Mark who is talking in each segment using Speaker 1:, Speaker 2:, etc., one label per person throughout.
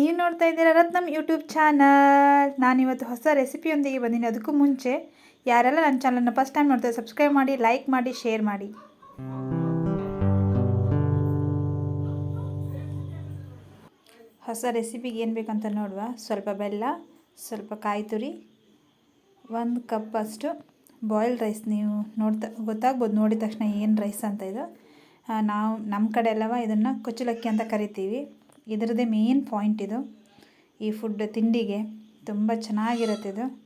Speaker 1: ನೀವು ನೋಡ್ತಾ ಇದ್ದೀರಾ ರತ್ನಮ್ ಯೂಟ್ಯೂಬ್ ಚಾನಲ್. ನಾನಿವತ್ತು ಹೊಸ ರೆಸಿಪಿಯೊಂದಿಗೆ ಬಂದೀನಿ. ಅದಕ್ಕೂ ಮುಂಚೆ ಯಾರೆಲ್ಲ ನನ್ನ ಚಾನಲ್ನ ಫಸ್ಟ್ ಟೈಮ್ ನೋಡ್ತಾರೆ ಸಬ್ಸ್ಕ್ರೈಬ್ ಮಾಡಿ, ಲೈಕ್ ಮಾಡಿ, ಶೇರ್ ಮಾಡಿ. ಹೊಸ ರೆಸಿಪಿಗೆ ಏನು ಬೇಕಂತ ನೋಡುವ. ಸ್ವಲ್ಪ ಬೆಲ್ಲ, ಸ್ವಲ್ಪ ಕಾಯಿ ತುರಿ, ಒಂದು ಕಪ್ ಅಷ್ಟು ಬಾಯ್ಲ್ಡ್ ರೈಸ್ ನೀವು ನೋಡ್ತಾ, ಗೊತ್ತಾಗ್ಬೋದು ನೋಡಿದ ತಕ್ಷಣ ಏನು ರೈಸ್ ಅಂತ ಇದು. ನಾವು ನಮ್ಮ ಕಡೆ ಎಲ್ಲವ ಇದನ್ನು ಕುಚ್ಚಲಕ್ಕಿ ಅಂತ ಕರಿತೀವಿ. ಇದರದ್ದೇ ಮೇನ್ ಪಾಯಿಂಟ್ ಇದು. ಈ ಫುಡ್ ತಿಂಡಿಗೆ ತುಂಬ ಚೆನ್ನಾಗಿರುತ್ತೆ ಇದು.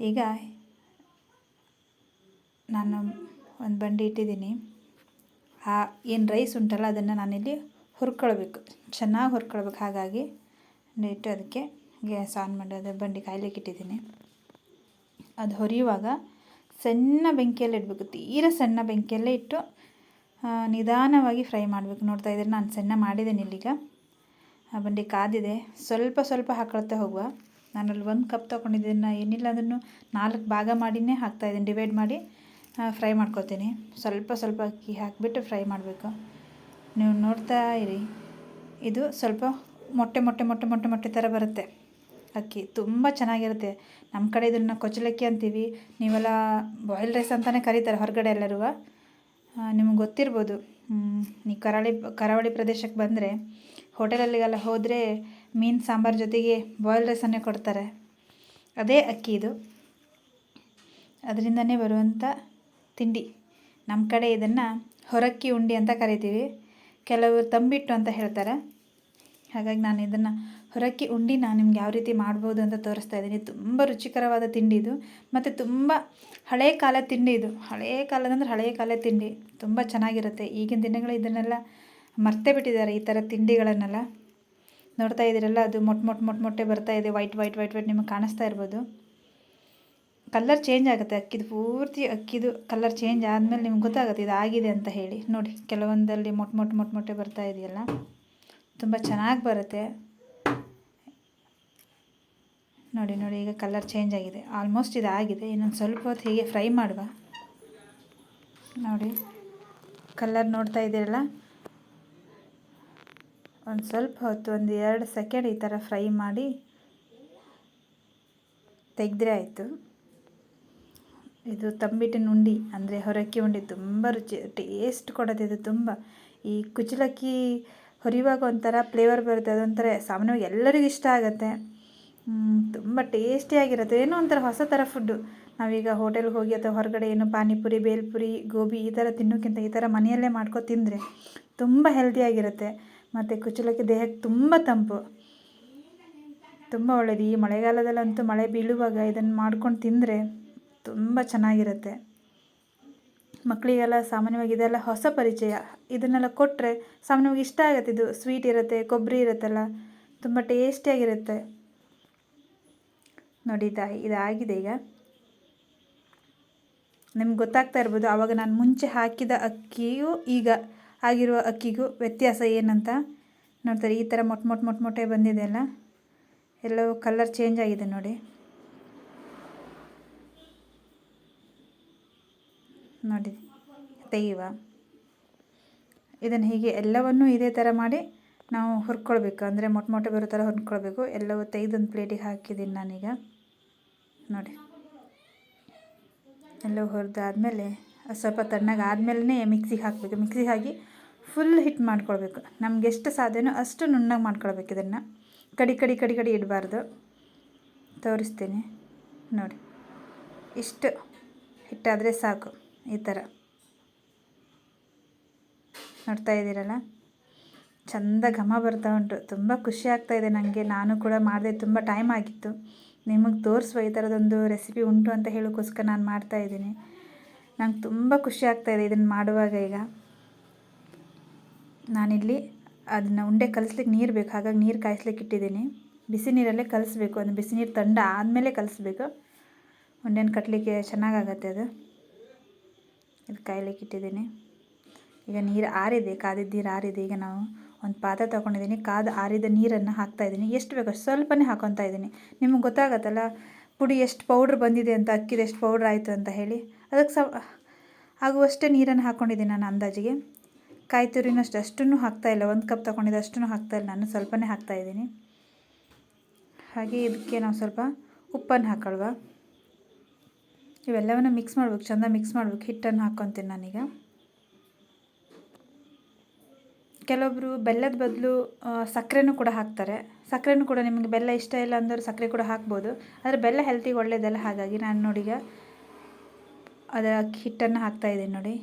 Speaker 1: ಈಗ ನಾನು ಒಂದು ಬಂಡಿ ಇಟ್ಟಿದ್ದೀನಿ. ಆ, ಏನು ರೈಸ್ ಉಂಟಲ್ಲ ಅದನ್ನು ನಾನಿಲ್ಲಿ ಹುರ್ಕೊಳ್ಬೇಕು. ಚೆನ್ನಾಗಿ ಹುರ್ಕೊಳ್ಬೇಕು. ಹಾಗಾಗಿ ಇಟ್ಟು ಅದಕ್ಕೆ ಗ್ಯಾಸ್ ಆನ್ ಮಾಡಿ ಅದು ಬಂಡಿ ಕಾಯ್ಲಿಕ್ಕೆ ಇಟ್ಟಿದ್ದೀನಿ. ಅದು ಹೊರಿಯುವಾಗ ಸಣ್ಣ ಬೆಂಕಿಯಲ್ಲೇ ಇಡಬೇಕು. ತೀರ ಸಣ್ಣ ಬೆಂಕಿಯಲ್ಲೇ ಇಟ್ಟು ನಿಧಾನವಾಗಿ ಫ್ರೈ ಮಾಡಬೇಕು. ನೋಡ್ತಾ ಇದ್ದೀರಿ, ನಾನು ಸಣ್ಣ ಮಾಡಿದ್ದೀನಿ ಇಲ್ಲಿಗ. ಬಂಡಿ ಕಾದಿದೆ. ಸ್ವಲ್ಪ ಸ್ವಲ್ಪ ಹಾಕೊಳ್ತಾ ಹೋಗುವ. ನಾನಲ್ಲಿ ಒಂದು ಕಪ್ ತೊಗೊಂಡಿದ್ದೀನಿ. ಏನಿಲ್ಲ ಅದನ್ನು ನಾಲ್ಕು ಭಾಗ ಮಾಡಿನೇ ಹಾಕ್ತಾಯಿದ್ದೀನಿ ಡಿವೈಡ್ ಮಾಡಿ ಫ್ರೈ ಮಾಡ್ಕೊತೀನಿ ಸ್ವಲ್ಪ ಸ್ವಲ್ಪ ಅಕ್ಕಿ ಹಾಕಿಬಿಟ್ಟು ಫ್ರೈ ಮಾಡಬೇಕು. ನೀವು ನೋಡ್ತಾ ಇರಿ. ಇದು ಸ್ವಲ್ಪ ಮೊಟ್ಟೆ ಮೊಟ್ಟೆ ಮೊಟ್ಟೆ ಮೊಟ್ಟೆ ಮೊಟ್ಟೆ ಥರ ಬರುತ್ತೆ ಅಕ್ಕಿ. ತುಂಬ ಚೆನ್ನಾಗಿರುತ್ತೆ. ನಮ್ಮ ಕಡೆ ಇದನ್ನು ಕೊಚ್ಚಲಕ್ಕಿ ಅಂತೀವಿ. ನೀವೆಲ್ಲ ಬಾಯ್ಲ್ ರೈಸ್ ಅಂತಲೇ ಕರೀತಾರೆ ಹೊರಗಡೆ ಎಲ್ಲರೂ. ನಿಮಗೆ ಗೊತ್ತಿರ್ಬೋದು. ನೀವು ಕರಾವಳಿ ಕರಾವಳಿ ಪ್ರದೇಶಕ್ಕೆ ಬಂದರೆ ಹೋಟೆಲಲ್ಲಿಗೆಲ್ಲ ಹೋದರೆ ಮೀನು, ಸಾಂಬಾರು ಜೊತೆಗೆ ಬಾಯ್ಲ್ ರೈಸನ್ನೇ ಕೊಡ್ತಾರೆ. ಅದೇ ಅಕ್ಕಿ ಇದು. ಅದರಿಂದನೇ ಬರುವಂಥ ತಿಂಡಿ. ನಮ್ಮ ಕಡೆ ಇದನ್ನು ಹೊರಕ್ಕಿ ಉಂಡಿ ಅಂತ ಕರಿತೀವಿ. ಕೆಲವರು ತಂಬಿಟ್ಟು ಅಂತ ಹೇಳ್ತಾರೆ. ಹಾಗಾಗಿ ನಾನು ಇದನ್ನು ಹೊರಕ್ಕೆ ಉಂಡಿ ನಾನು ನಿಮ್ಗೆ ಯಾವ ರೀತಿ ಮಾಡ್ಬೋದು ಅಂತ ತೋರಿಸ್ತಾ ಇದ್ದೀನಿ. ತುಂಬ ರುಚಿಕರವಾದ ತಿಂಡಿ ಇದು. ಮತ್ತು ತುಂಬ ಹಳೆಯ ಕಾಲದ ತಿಂಡಿ ಇದು. ಹಳೆಯ ಕಾಲದಂದ್ರೆ ಹಳೆಯ ಕಾಲದ ತಿಂಡಿ. ತುಂಬ ಚೆನ್ನಾಗಿರುತ್ತೆ. ಈಗಿನ ದಿನಗಳು ಇದನ್ನೆಲ್ಲ ಮರ್ತೇ ಬಿಟ್ಟಿದ್ದಾರೆ ಈ ಥರ ತಿಂಡಿಗಳನ್ನೆಲ್ಲ. ನೋಡ್ತಾ ಇದ್ದೀರಲ್ಲ, ಅದು ಮೊಟ್ಟ ಮೊಟ್ಟ ಮೊಟ್ಟ ಮೊಟ್ಟೆ ಬರ್ತಾ ಇದೆ. ವೈಟ್ ವೈಟ್ ವೈಟ್ ವೈಟ್ ನಿಮಗೆ ಕಾಣಿಸ್ತಾ ಇರ್ಬೋದು. ಕಲರ್ ಚೇಂಜ್ ಆಗುತ್ತೆ. ಅಕ್ಕಿದು ಪೂರ್ತಿ ಅಕ್ಕಿದು ಕಲರ್ ಚೇಂಜ್ ಆದಮೇಲೆ ನಿಮ್ಗೆ ಗೊತ್ತಾಗುತ್ತೆ ಇದು ಆಗಿದೆ ಅಂತ ಹೇಳಿ. ನೋಡಿ, ಕೆಲವೊಂದಲ್ಲಿ ಮೊಟ್ಟ ಮೊಟ್ಟ ಮೊಟ್ಟ ಮೊಟ್ಟೆ ಬರ್ತಾ ಇದೆಯಲ್ಲ. ತುಂಬ ಚೆನ್ನಾಗಿ ಬರುತ್ತೆ. ನೋಡಿ ನೋಡಿ, ಈಗ ಕಲರ್ ಚೇಂಜ್ ಆಗಿದೆ. ಆಲ್ಮೋಸ್ಟ್ ಇದಾಗಿದೆ. ಇನ್ನೊಂದು ಸ್ವಲ್ಪ ಹೊತ್ತು ಹೀಗೆ ಫ್ರೈ ಮಾಡುವ. ನೋಡಿ ಕಲರ್ ನೋಡ್ತಾ ಇದ್ದೀರಲ್ಲ? ಒಂದು ಸ್ವಲ್ಪ ಹೊತ್ತು, ಒಂದು ಎರಡು ಸೆಕೆಂಡ್ ಈ ಥರ ಫ್ರೈ ಮಾಡಿ ತೆಗೆದ್ರೆ ಆಯಿತು. ಇದು ತಂಬಿಟ್ಟಿನ ಉಂಡಿ ಅಂದರೆ ಹೊರಕ್ಕಿ ಉಂಡಿ, ತುಂಬ ರುಚಿ ಟೇಸ್ಟ್ ಕೊಡೋದು ಇದು ತುಂಬ. ಈ ಕುಚ್ಚಲಕ್ಕಿ ಹೊರಿಯುವಾಗ ಒಂಥರ ಫ್ಲೇವರ್ ಬರುತ್ತೆ. ಅದೊಂಥರ ಸಾಮಾನ್ಯವಾಗಿ ಎಲ್ಲರಿಗೂ ಇಷ್ಟ ಆಗುತ್ತೆ. ತುಂಬ ಟೇಸ್ಟಿಯಾಗಿರುತ್ತೆ ಏನೋ ಒಂಥರ ಹೊಸ ಥರ ಫುಡ್ಡು ನಾವೀಗ ಹೋಟೆಲ್ಗೆ ಹೋಗಿ ಅಥವಾ ಹೊರಗಡೆ ಏನು ಪಾನಿಪುರಿ, ಬೇಲ್ಪುರಿ, ಗೋಬಿ ಈ ಥರ ತಿನ್ನೋಕ್ಕಿಂತ ಈ ಥರ ಮನೆಯಲ್ಲೇ ಮಾಡ್ಕೊ ತಿಂದರೆ ತುಂಬ ಹೆಲ್ದಿಯಾಗಿರುತ್ತೆ ಮತ್ತು ಕುಚ್ಚಲಕ್ಕಿ ದೇಹಕ್ಕೆ ತುಂಬ ತಂಪು. ತುಂಬ ಒಳ್ಳೆಯದು ಈ ಮಳೆಗಾಲದಲ್ಲಂತೂ ಮಳೆ ಬೀಳುವಾಗ ಇದನ್ನು ಮಾಡ್ಕೊಂಡು ತಿಂದರೆ ತುಂಬ ಚೆನ್ನಾಗಿರುತ್ತೆ. ಮಕ್ಕಳಿಗೆಲ್ಲ ಸಾಮಾನ್ಯವಾಗಿ ಇದೆಲ್ಲ ಹೊಸ ಪರಿಚಯ. ಇದನ್ನೆಲ್ಲ ಕೊಟ್ಟರೆ ಸಾಮಾನ್ಯವಾಗಿ ಇಷ್ಟ ಆಗುತ್ತೆ ಇದು. ಸ್ವೀಟ್ ಇರುತ್ತೆ, ಕೊಬ್ಬರಿ ಇರುತ್ತಲ್ಲ, ತುಂಬ ಟೇಸ್ಟಿಯಾಗಿರುತ್ತೆ ನೋಡಿ ತಾಯಿ ಇದಾಗಿದೆ ಈಗ. ನಿಮ್ಗೆ ಗೊತ್ತಾಗ್ತಾ ಇರ್ಬೋದು ಆವಾಗ ನಾನು ಮುಂಚೆ ಹಾಕಿದ ಅಕ್ಕಿಯು ಈಗ ಆಗಿರುವ ಅಕ್ಕಿಗೂ ವ್ಯತ್ಯಾಸ ಏನಂತ. ನೋಡ್ತಾರೆ, ಈ ಥರ ಮೊಟ್ಟ ಮೊಟ್ಟ ಮೊಟ್ಟ ಮೊಟ್ಟೆ ಬಂದಿದೆ ಅಲ್ಲ. ಎಲ್ಲವೂ ಕಲರ್ ಚೇಂಜ್ ಆಗಿದೆ ನೋಡಿ. ನೋಡಿ ತೆಗೆಯುವ. ಇದನ್ನು ಹೀಗೆ ಎಲ್ಲವನ್ನೂ ಇದೇ ಥರ ಮಾಡಿ ನಾವು ಹುರ್ಕೊಳ್ಬೇಕು. ಅಂದರೆ ಮೊಟ್ಟೆ ಮೊಟ್ಟೆ ಬರೋ ಥರ ಹುರ್ಕೊಳ್ಬೇಕು. ಎಲ್ಲವೂ ತೆಗೆದೊಂದು ಪ್ಲೇಟಿಗೆ ಹಾಕಿದ್ದೀನಿ ನಾನೀಗ. ನೋಡಿ. ಎಲ್ಲ ಹುರಿದಾದ್ಮೇಲೆ ಸ್ವಲ್ಪ ತಣ್ಣಗೆ ಆದಮೇಲೆ ಮಿಕ್ಸಿಗೆ ಹಾಕಬೇಕು. ಮಿಕ್ಸಿಗೆ ಹಾಕಿ ಫುಲ್ ಹಿಟ್ ಮಾಡ್ಕೊಳ್ಬೇಕು. ನಮ್ಗೆ ಎಷ್ಟು ಸಾಧ್ಯನೋ ಅಷ್ಟು ನುಣ್ಣಗೆ ಮಾಡ್ಕೊಳ್ಬೇಕು ಇದನ್ನು. ಕಡಿ ಕಡಿ ಕಡಿ ಕಡಿ ಇಡಬಾರ್ದು. ತೋರಿಸ್ತೀನಿ. ನೋಡಿ. ಇಷ್ಟು. ಹಿಟ್ಟಾದರೆ ಸಾಕು. ಈ ಥರ. ನೋಡ್ತಾ ಇದ್ದೀರಲ್ಲ? ಚಂದ ಘಮ ಬರ್ತಾ ಉಂಟು. ತುಂಬ ಖುಷಿ ಇದೆ ನನಗೆ ನಾನು ಕೂಡ ಮಾಡಿದೆ ತುಂಬ ಟೈಮ್ ಆಗಿತ್ತು. ನಿಮಗೆ ತೋರಿಸುವ ಈ ಥರದೊಂದು ರೆಸಿಪಿ ಉಂಟು ಅಂತ ಹೇಳೋಕ್ಕೋಸ್ಕರ ನಾನು ಮಾಡ್ತಾ ಇದ್ದೀನಿ. ನಂಗೆ ತುಂಬ ಖುಷಿ ಆಗ್ತಾ ಇದೆ ಇದನ್ನು ಮಾಡುವಾಗ ಈಗ. ನಾನಿಲ್ಲಿ ಅದನ್ನು ಉಂಡೆ ಕಲಿಸ್ಲಿಕ್ಕೆ ನೀರು ಬೇಕು. ಹಾಗಾಗಿ ನೀರು ಕಾಯಿಸ್ಲಿಕ್ಕೆ ಇಟ್ಟಿದ್ದೀನಿ. ಬಿಸಿ ನೀರಲ್ಲೇ ಕಲಿಸ್ಬೇಕು. ಅದು ಬಿಸಿ ನೀರು ತಂಡ ಆದಮೇಲೆ ಕಲಿಸ್ಬೇಕು. ಉಂಡೆನ ಕಟ್ಟಲಿಕ್ಕೆ ಚೆನ್ನಾಗಾಗತ್ತೆ ಅದು. ಇದು ಕಾಯ್ಲಿಕ್ಕೆ ಇಟ್ಟಿದ್ದೀನಿ ಈಗ ನೀರು ಆರಿದೆ, ಕಾದಿದ್ದ ನೀರು ಆರಿದೆ. ಈಗ ನಾವು ಒಂದು ಪಾತ್ರೆ ತೊಗೊಂಡಿದ್ದೀನಿ. ಕಾದು ಆರಿದ ನೀರನ್ನು ಹಾಕ್ತಾಯಿದ್ದೀನಿ ಎಷ್ಟು ಬೇಕು ಸ್ವಲ್ಪನೇ ಹಾಕೊತಾ ಇದ್ದೀನಿ. ನಿಮಗೆ ಗೊತ್ತಾಗತ್ತಲ್ಲ, ಪುಡಿ ಎಷ್ಟು ಪೌಡ್ರ್ ಬಂದಿದೆ ಅಂತ, ಅಕ್ಕಿದ ಎಷ್ಟು ಪೌಡ್ರ್ ಆಯಿತು ಅಂತ ಹೇಳಿ. ಅದಕ್ಕೆ ಸ ಆಗುವಷ್ಟೇ ನೀರನ್ನು ಹಾಕ್ಕೊಂಡಿದ್ದೀನಿ ನಾನು ಅಂದಾಜಿಗೆ. ಕಾಯಿ ತುರಿನಷ್ಟು ಅಷ್ಟನ್ನು ಹಾಕ್ತಾಯಿಲ್ಲ ಒಂದು ಕಪ್ ತೊಗೊಂಡಿದ್ದು ಅಷ್ಟನ್ನು ಹಾಕ್ತಾಯಿಲ್ಲ ನಾನು ಸ್ವಲ್ಪನೇ ಹಾಕ್ತಾಯಿದ್ದೀನಿ ಹಾಗೆ ಇದಕ್ಕೆ ನಾವು ಸ್ವಲ್ಪ ಉಪ್ಪನ್ನು ಹಾಕೊಳ್ವ ಇವೆಲ್ಲವನ್ನು ಮಿಕ್ಸ್ ಮಾಡ್ಬೇಕು, ಚೆಂದ ಮಿಕ್ಸ್ ಮಾಡ್ಬೇಕು. ಹಿಟ್ಟನ್ನು ಹಾಕ್ಕೊತೀನಿ ನಾನೀಗ. ಕೆಲವೊಬ್ಬರು ಬೆಲ್ಲದ ಬದಲು ಸಕ್ಕರೆನೂ ಕೂಡ ಹಾಕ್ತಾರೆ. ಸಕ್ಕರೆನೂ ಕೂಡ ನಿಮಗೆ ಬೆಲ್ಲ ಇಷ್ಟ ಇಲ್ಲ ಅಂದ್ರೆ ಸಕ್ಕರೆ ಕೂಡ ಹಾಕ್ಬೋದು. ಆದರೆ ಬೆಲ್ಲ ಹೆಲ್ತಿಗೆ ಒಳ್ಳೆಯದಲ್ಲ ಹಾಗಾಗಿ ನಾನು ನೋಡೀಗ ಅದರ ಹಿಟ್ಟನ್ನು ಹಾಕ್ತಾಯಿದ್ದೀನಿ ನೋಡಿ.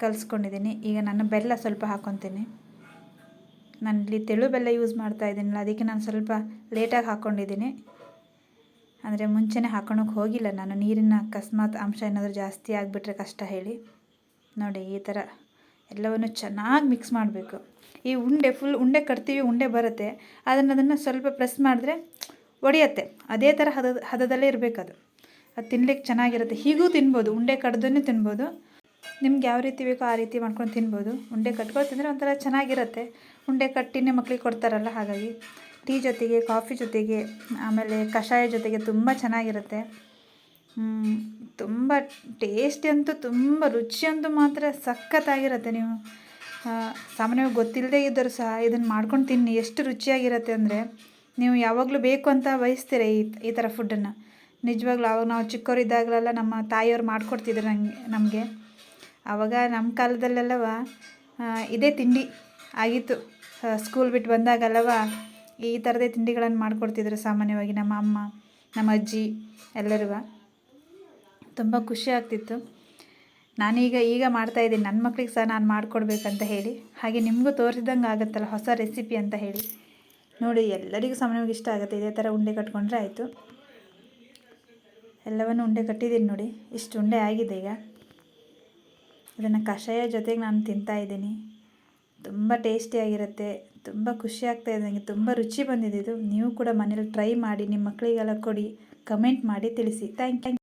Speaker 1: ಕಲಿಸ್ಕೊಂಡಿದ್ದೀನಿ. ಈಗ ನಾನು ಬೆಲ್ಲ ಸ್ವಲ್ಪ ಹಾಕ್ಕೊತೀನಿ ನಾನು ಇಲ್ಲಿ ತೆಳು ಬೆಲ್ಲ ಯೂಸ್ ಮಾಡ್ತಾ ಇದ್ದೀನಲ್ಲ, ಅದಕ್ಕೆ ನಾನು ಸ್ವಲ್ಪ ಲೇಟಾಗಿ ಹಾಕ್ಕೊಂಡಿದ್ದೀನಿ ಅಂದರೆ ಮುಂಚೆನೇ ಹಾಕೊಳಕ್ಕೆ ಹೋಗಿಲ್ಲ ನಾನು. ನೀರಿನ ಅಕಸ್ಮಾತ್ ಅಂಶ ಏನಾದರೂ ಜಾಸ್ತಿ ಆಗಿಬಿಟ್ರೆ ಕಷ್ಟ ಹೇಳಿ. ನೋಡಿ, ಈ ಥರ ಎಲ್ಲವನ್ನು ಚೆನ್ನಾಗಿ ಮಿಕ್ಸ್ ಮಾಡಬೇಕು. ಈ ಉಂಡೆ ಫುಲ್ ಉಂಡೆ ಕಟ್ತೀವಿ, ಉಂಡೆ ಬರುತ್ತೆ. ಅದನ್ನು ಅದನ್ನು ಸ್ವಲ್ಪ ಪ್ರೆಸ್ ಮಾಡಿದ್ರೆ ಒಡೆಯತ್ತೆ. ಅದೇ ಥರ ಹದ, ಹದದಲ್ಲೇ ಇರಬೇಕು ಅದು. ಅದು ತಿನ್ಲಿಕ್ಕೆ ಚೆನ್ನಾಗಿರುತ್ತೆ. ಹೀಗೂ ತಿನ್ಬೋದು. ಉಂಡೆ ಕಡ್ದೂ ತಿನ್ಬೋದು. ನಿಮ್ಗೆ ಯಾವ ರೀತಿ ಬೇಕೋ ಆ ರೀತಿ ಮಾಡ್ಕೊಂಡು ತಿನ್ಬೋದು. ಉಂಡೆ ಕಟ್ಕೊಂಡು ತಿಂದರೆ ಒಂಥರ ಚೆನ್ನಾಗಿರುತ್ತೆ. ಉಂಡೆ ಕಟ್ಟಿನೇ ಮಕ್ಳಿಗೆ ಕೊಡ್ತಾರಲ್ಲ, ಹಾಗಾಗಿ. ಟೀ ಜೊತೆಗೆ, ಕಾಫಿ ಜೊತೆಗೆ, ಆಮೇಲೆ ಕಷಾಯ ಜೊತೆಗೆ ತುಂಬ ಚೆನ್ನಾಗಿರುತ್ತೆ. ತುಂಬ ಟೇಸ್ಟಿ ಅಂತೂ ತುಂಬ ರುಚಿಯಂತೂ ಮಾತ್ರ ಸಖತ್ತಾಗಿರುತ್ತೆ ನೀವು. ಸಾಮಾನ್ಯವಾಗಿ ಗೊತ್ತಿಲ್ಲದೇ ಇದ್ದರೂ ಸಹ ಇದನ್ನು ಮಾಡ್ಕೊಂಡು ತಿನ್ನಿ, ಎಷ್ಟು ರುಚಿಯಾಗಿರುತ್ತೆ ಅಂದರೆ, ನೀವು ಯಾವಾಗಲೂ ಬೇಕು ಅಂತ ಬಯಸ್ತೀರ ಈ ಈ ಥರ ಫುಡ್ಡನ್ನು ನಿಜವಾಗ್ಲೂ ಅವಾಗ ನಾವು ಚಿಕ್ಕವರಿದ್ದಾಗಲೆಲ್ಲ ನಮ್ಮ ತಾಯಿಯವ್ರು ಮಾಡ್ಕೊಡ್ತಿದ್ರು ನಂಗೆ, ನಮಗೆ. ಆವಾಗ ನಮ್ಮ ಕಾಲದಲ್ಲೆಲ್ಲವ ಇದೇ ತಿಂಡಿ ಆಗಿತ್ತು. ಸ್ಕೂಲ್ ಬಿಟ್ಟು ಬಂದಾಗಲ್ಲವ ಈ ಥರದೇ ತಿಂಡಿಗಳನ್ನು ಮಾಡಿಕೊಡ್ತಿದ್ರು ಸಾಮಾನ್ಯವಾಗಿ ನಮ್ಮ ಅಮ್ಮ, ನಮ್ಮ ಅಜ್ಜಿ ಎಲ್ಲರೂ ತುಂಬ ಖುಷಿ ಆಗ್ತಿತ್ತು. ನಾನೀಗ ಈಗ ಮಾಡ್ತಾಯಿದ್ದೀನಿ ನನ್ನ ಮಕ್ಳಿಗೆ ಸಹ ನಾನು ಮಾಡಿಕೊಡ್ಬೇಕಂತ ಹೇಳಿ. ಹಾಗೆ ನಿಮಗೂ ತೋರಿಸಿದಂಗೆ ಆಗುತ್ತಲ್ಲ ಹೊಸ ರೆಸಿಪಿ ಅಂತ ಹೇಳಿ. ನೋಡಿ, ಎಲ್ಲರಿಗೂ ಸಾಮಾನ್ಯವಾಗಿ ಇಷ್ಟ ಆಗುತ್ತೆ. ಇದೇ ಥರ ಉಂಡೆ ಕಟ್ಕೊಂಡ್ರೆ ಆಯಿತು. ಎಲ್ಲವನ್ನು ಉಂಡೆ ಕಟ್ಟಿದ್ದೀನಿ ನೋಡಿ. ಇಷ್ಟು ಉಂಡೆ ಆಗಿದೆ ಈಗ. ಇದನ್ನು ಕಷಾಯ ಜೊತೆಗೆ ನಾನು ತಿಂತಾಯಿದ್ದೀನಿ ತುಂಬ ಟೇಸ್ಟಿಯಾಗಿರುತ್ತೆ ತುಂಬ ಖುಷಿ ಆಗ್ತಾಯಿದೆ ನನಗೆ ತುಂಬ ರುಚಿ ಬಂದಿದೆ ಇದು. ನೀವು ಕೂಡ ಮನೇಲಿ ಟ್ರೈ ಮಾಡಿ, ನಿಮ್ಮ ಮಕ್ಕಳಿಗೆಲ್ಲ ಕೊಡಿ ಕಮೆಂಟ್ ಮಾಡಿ ತಿಳಿಸಿ. Thank you